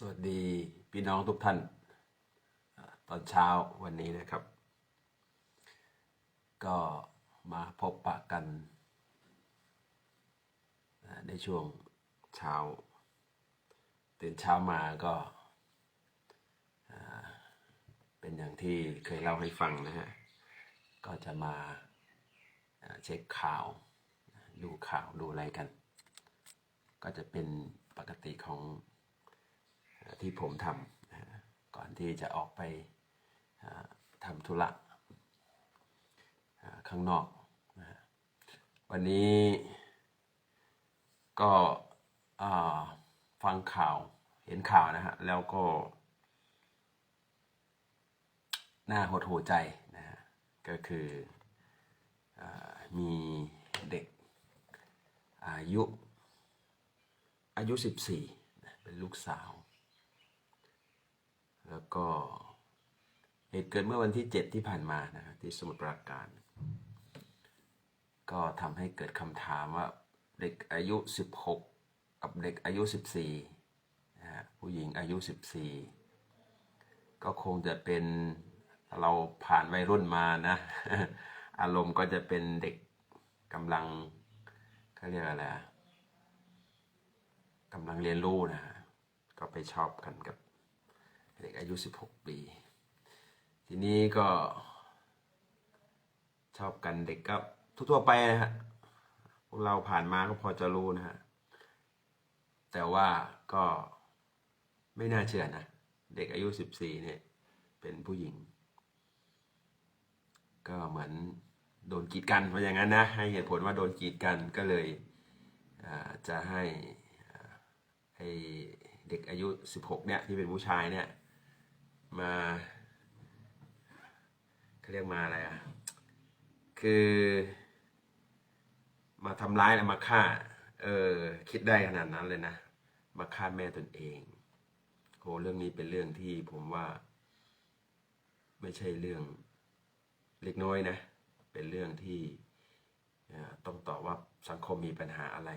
สวัสดีพี่น้องทุกท่าน ตอนเช้าวันนี้นะครับ ก็มาพบปะกัน ในช่วงเช้า ตื่นเช้ามาก็ เป็นอย่างที่เคยเล่าให้ฟังนะฮะ ก็จะมาเช็คข่าว ดูข่าวดูอะไรกัน ก็จะเป็นปกติของ ที่ผมทำก่อนที่จะออกไปทำธุระข้างนอก วันนี้ก็ฟังข่าวเห็นข่าวนะฮะ แล้วก็ น่าหดหูใจนะฮะ ก็คืออมีเด็กอายุ อายุ 14 เป็นลูกสาว แล้วก็เหตุเกิดเมื่อวันที่ 7 ที่ผ่านมานะฮะที่สมุทรปราการ ก็ทำให้เกิดคำถามว่าเด็กอายุ 16 กับเด็กอายุ 14นะฮะผู้หญิงอายุ 14 ก็คงจะเป็นเราผ่านวัยรุ่นมานะ อารมณ์ก็จะเป็นเด็กกำลังเขาเรียกอะไรอะกำลังเรียนรู้นะฮะก็ไปชอบกันกับ เด็กอายุ 16 ปี ทีนี้ก็ชอบกันเด็กก็ทั่วๆไปนะฮะพวกเราผ่านมาก็พอจะรู้นะฮะ แต่ว่าก็ไม่น่าเชื่อนะ เด็กอายุ 14 เนี่ย เป็นผู้หญิง ก็เหมือนโดนกีดกันว่าะอย่างนั้นนะ ให้เหตุผลว่าโดนกีดกันก็เลยจะให้อ่าให้เด็กอายุ 16 เนี่ยที่เป็นผู้ชายเนี่ย มาเขาเรียกมาอะไรอะ คือ มาทำร้ายนะมาฆ่า เออ คิดได้ขนาดนั้นเลยนะ มาฆ่าแม่ตนเองโหเรื่องนี้เป็นเรื่องที่ผมว่า ไม่ใช่เรื่องเล็กน้อยนะ เป็นเรื่องที่ต้องตอบว่าสังคมมีปัญหาอะไร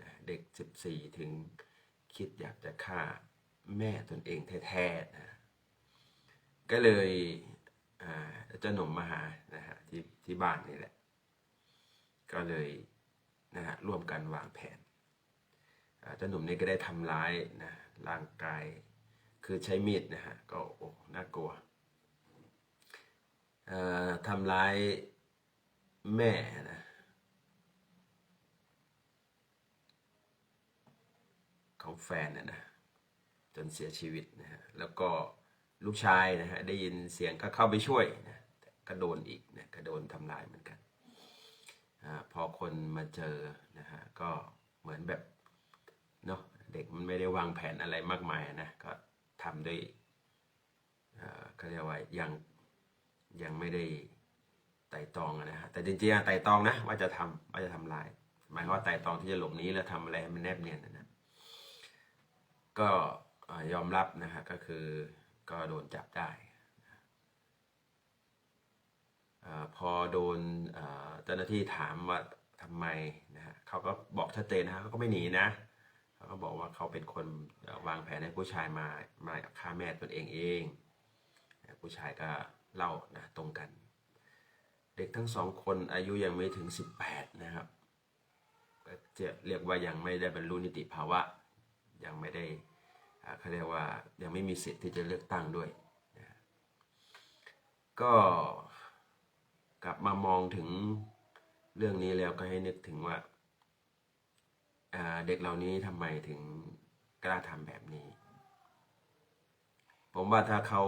นะเด็ก 14 ถึงคิดอยากจะฆ่าแม่ตนเองแท้ๆนะ ก็เลยเจ้าหนุ่มมาหานะฮะที่ที่บ้านนี่แหละ ก็เลยนะฮะร่วมกันวางแผนเจ้าหนุ่มนี่ก็ได้ทำร้ายนะร่างกายคือใช้มีดนะฮะก็โอ้น่ากลัวทำร้ายแม่นะของแฟนนะนะจนเสียชีวิตนะฮะแล้วก็ ลูกชายนะฮะได้ยินเสียงก็เข้าไปช่วยนะแต่ก็โดนอีกนะก็โดนทำร้ายเหมือนกันอาพอคนมาเจอนะฮะก็เหมือนแบบเนาะเด็กมันไม่ได้วางแผนอะไรมากมายนะก็ทำด้วยเอ่อเขาเรียกว่ายังยังไม่ได้ไต่ตองนะฮะแต่จริงๆอะไต่ตองนะว่าจะทำว่าจะทำลาย หมายความว่าไต่ตองที่จะหลบนี้แล้วทำอะไรให้มันแนบเนียนนะก็ยอมรับนะฮะก็คือ ก็โดนจับได้พอโดนเจ้าหน้าที่ถามว่าทำไมนะฮะเขาก็บอกชัดเจนนะเขาก็ไม่หนีนะเขาก็บอกว่าเขาเป็นคนวางแผนให้ผู้ชายมามาฆ่าแม่ตนเองเองผู้ชายก็เล่านะตรงกัน เด็กทั้งสองคนอายุยังไม่ถึง 18 นะครับจะเรียกว่ายังไม่ได้บรรลุนิติภาวะยังไม่ได้ เขาเรียกว่ายังไม่มีสิทธิ์ที่จะเลือกตั้งด้วยนะก็กลับมามองถึงเรื่องนี้แล้วก็ให้นึกถึงว่าาเด็กเหล่านี้ทำไมถึงกล้าทำแบบนี้ ผมว่าถ้าเขา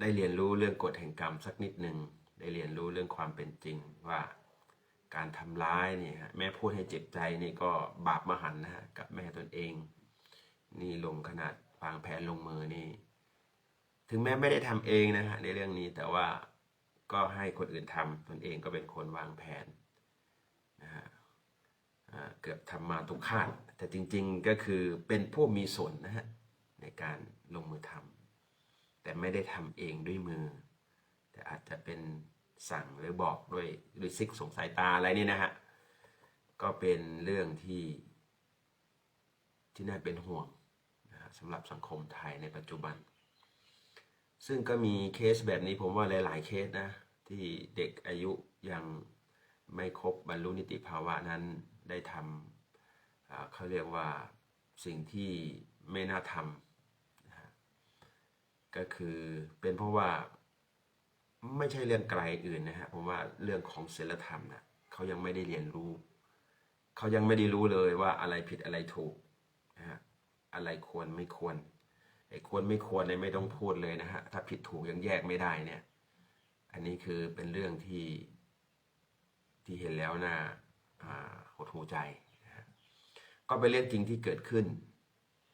ได้เรียนรู้เรื่องกฎแห่งกรรมสักนิดหนึ่งได้เรียนรู้เรื่องความเป็นจริงว่าการทำร้ายเนี่ยฮะแม่พูดให้เจ็บใจนี่ก็บาปมหันนะฮะกับแม่ตนเอง นี่ลงขนาดวางแผนลงมือนี่ ถึงแม้ไม่ได้ทำเองนะฮะในเรื่องนี้แต่ว่าก็ให้คนอื่นทำตนเองก็เป็นคนวางแผนนะฮะเกือบทำมาทุกคาดแต่จริงๆก็คือเป็นผู้มีส่วนนะฮะในการลงมือทำแต่ไม่ได้ทำเองด้วยมือ แต่อาจจะเป็นสั่งหรือบอกด้วยด้วยซิกสงสายตาอะไรนี่นะฮะก็เป็นเรื่องที่ที่น่าเป็นห่วง สำหรับสังคมไทยในปัจจุบัน ซึ่งก็มีเคสแบบนี้ผมว่าหลาย ๆ เคสนะ ที่เด็กอายุยังไม่ครบบรรลุนิติภาวะนั้นได้ทำเขาเรียกว่าสิ่งที่ไม่น่าทำก็คือเป็นเพราะว่าไม่ใช่เรื่องไกลอื่นนะฮะผมว่าเรื่องของศีลธรรมนะเขายังไม่ได้เรียนรู้ เขายังไม่ได้รู้เลยว่าอะไรผิดอะไรถูกนะฮะ อะไรควรไม่ควรไอ้ควรไม่ควรเนี่ยไม่ต้องพูดเลยนะฮะถ้าผิดถูกยังแยกไม่ได้เนี่ย อันนี้คือเป็นเรื่องที่ที่เห็นแล้วน่าอ่าหดหูใจนะก็เป็นเรื่องจริงที่เกิดขึ้น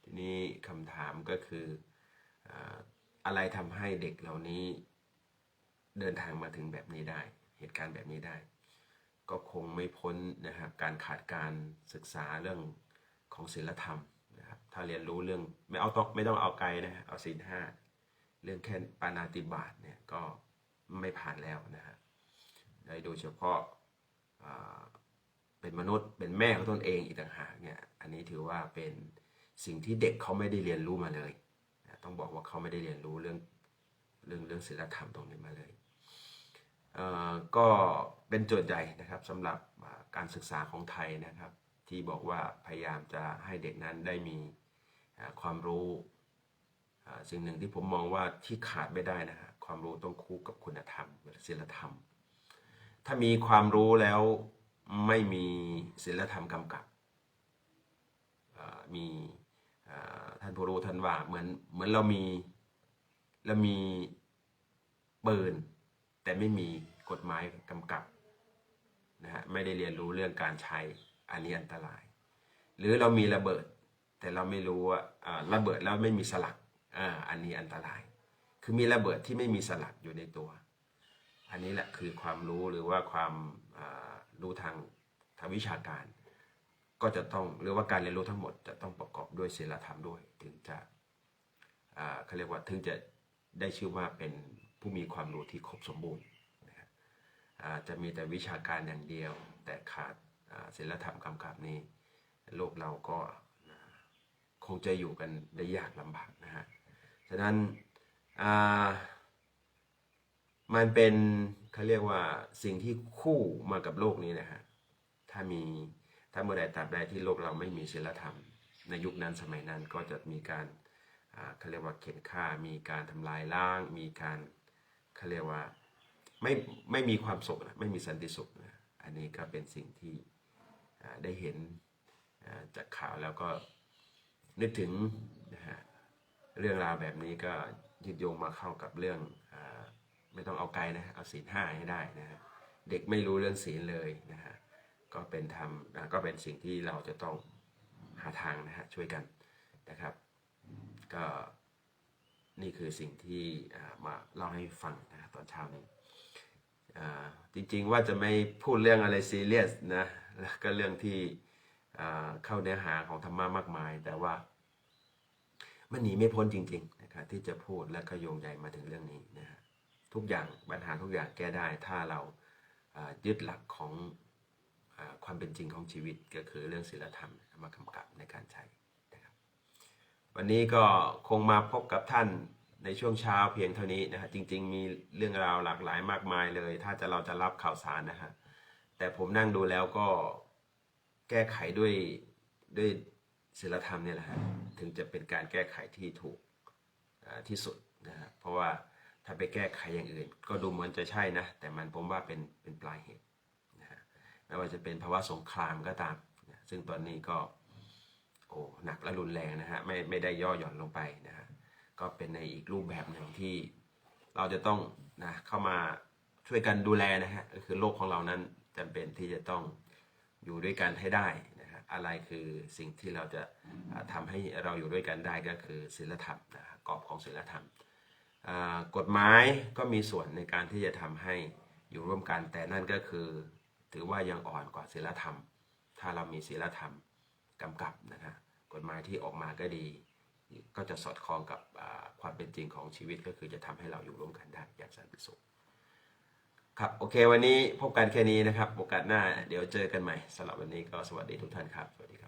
ทีนี้คำถามก็คืออาอะไรทำให้เด็กเหล่านี้เดินทางมาถึงแบบนี้ได้ เหตุการณ์แบบนี้ได้ ก็คงไม่พ้นนะครับการขาดการศึกษาเรื่องของศีลธรรม ถ้าเรียนรู้เรื่องไม่เอาตอกไม่ต้องเอาไกลนะฮะเอาศีลห้าเรื่องแค่ปานาติบาตเนี่ยก็ไม่ผ่านแล้วนะฮะโดยเฉพาะเป็นมนุษย์เป็นแม่ของตนเองอีกต่างหากเนี่ยอันนี้ถือว่าเป็นสิ่งที่เด็กเขาไม่ได้เรียนรู้มาเลย ต้องบอกว่าเขาไม่ได้เรียนรู้เรื่องเรื่องเรื่องศีลธรรมตรงนี้มาเลยเก็เป็นโจทย์ใหญ่นะครับสำหรับการศึกษาของไทยนะครับ ที่บอกว่าพยายามจะให้เด็กนั้นได้มี ความรู้สิ่งหนึ่งที่ผมมองว่าที่ขาดไม่ได้นะฮะความรู้ต้องคู่กับคุณธรรมศีลธรรม ถ้ามีความรู้แล้วไม่มีศีลธรรมกำกับมีท่านผู้รู้ท่านว่าเหมือนเหมือนเรามีเรามีปืนแต่ไม่มีกฎหมายกำกับนะฮะไม่ได้เรียนรู้เรื่องการใช้อันนี้อันตราย หรือเรามีระเบิด แต่เราไม่รู้ว่าระเบิดแล้วไม่มีสลักอ่าอันนี้อันตราย คือมีระเบิดที่ไม่มีสลักอยู่ในตัว อันนี้แหละคือความรู้หรือว่าความรู้ทางทางวิชาการ ก็จะต้องหรือว่าการเรียนรู้ทั้งหมดจะต้องประกอบด้วยศีลธรรมด้วย ถึงจะเขาเรียกว่าถึงจะได้ชื่อว่าเป็นผู้มีความรู้ที่ครบสมบูรณ์นะครับจะมีแต่วิชาการอย่างเดียว แต่ขาดศีลธรรมกำกับนี้โลกเราก็ คงจะอยู่กันได้ยากลำบากนะฮะ ฉะนั้นอ่ามันเป็นเขาเรียกว่าสิ่งที่คู่มากับโลกนี้นะฮะ ถ้ามีถ้าเมื่อใดตราบใดที่โลกเราไม่มีศีลธรรม ในยุคนั้นสมัยนั้นก็จะมีการอ่าเขาเรียกว่าเข็นฆ่า มีการทำลายล้าง มีการเขาเรียกว่าไม่ไม่มีความสุขนะไม่มีสันติสุขนะอันนี้ก็เป็นสิ่งที่ได้เห็นจากข่าวแล้วก็ นึกถึงนะฮะเรื่องราวแบบนี้ก็ยึดโยงมาเข้ากับเรื่องอไม่ต้องเอาไกลนะเอาศีลห้าให้ได้นะฮะเด็กไม่รู้เรื่องศีลเลยนะฮะก็เป็นธรรมอ่าก็เป็นสิ่งที่เราจะต้องหาทางนะฮะช่วยกันนะครับ ก็นี่คือสิ่งที่มาเล่าให้ฟังนะตอนเช้านี้จริงๆว่าจะไม่พูดเรื่องอะไรซีเรียสนะแล้วก็เรื่องที่ เข้าเนื้อหาของธรรมะมากมาย แต่ว่า มันหนีไม่พ้นจริงๆนะครับที่จะพูดและก็โยงใยมาถึงเรื่องนี้นะฮะทุกอย่างปัญหาทุกอย่างแก้ได้ ถ้าเรายึดหลักของอความเป็นจริงของชีวิตก็คือเรื่องศีลธรรมมากำกับในการใช้นะครับ วันนี้ก็คงมาพบกับท่านในช่วงเช้าเพียงเท่านี้นะฮะจริง ๆ มีเรื่องราวหลากหลายมากมายเลย ถ้าจะเราจะรับข่าวสารนะฮะแต่ผมนั่งดูแล้วก็ แก้ไขด้วยด้วยศีลธรรมเนี่ยแหละฮะถึงจะเป็นการแก้ไขที่ถูกที่สุดนะฮะเพราะว่าถ้าไปแก้ไขอย่างอื่น ก็ดูเหมือนจะใช่นะ แต่มันผมว่าเป็นเป็นปลายเหตุนะฮะไม่ว่าจะเป็นภาวะสงครามก็ตามนะซึ่งตอนนี้ก็โอ้หนักและรุนแรงนะฮะไม่ไม่ได้ย่อหย่อนลงไปนะฮะก็เป็นในอีกรูปแบบหนึ่งที่เราจะต้องนะเข้ามาช่วยกันดูแลนะฮะก็คือโลกของเรานั้นจำเป็นที่จะต้อง อยู่ด้วยกันให้ได้นะฮะอะไรคือสิ่งที่เราจะอ่าทำให้เราอยู่ด้วยกันได้ก็คือศีลธรรมนะกรอบของศีลธรรมกฎหมายก็มีส่วนในการที่จะทำให้อยู่ร่วมกันแต่นั่นก็คือ ถือว่ายังอ่อนกว่าศีลธรรม ถ้าเรามีศีลธรรมกำกับนะฮะกฎหมายที่ออกมาก็ดี ก็จะสอดคล้องกับความเป็นจริงของชีวิตก็คือจะทำให้เราอยู่ร่วมกันได้อย่างสันติสุข ครับโอเค วันนี้พบกันแค่นี้นะครับโอกาสหน้าเดี๋ยวเจอกันใหม่สำหรับวันนี้ก็สวัสดีทุกท่านครับสวัสดีครับ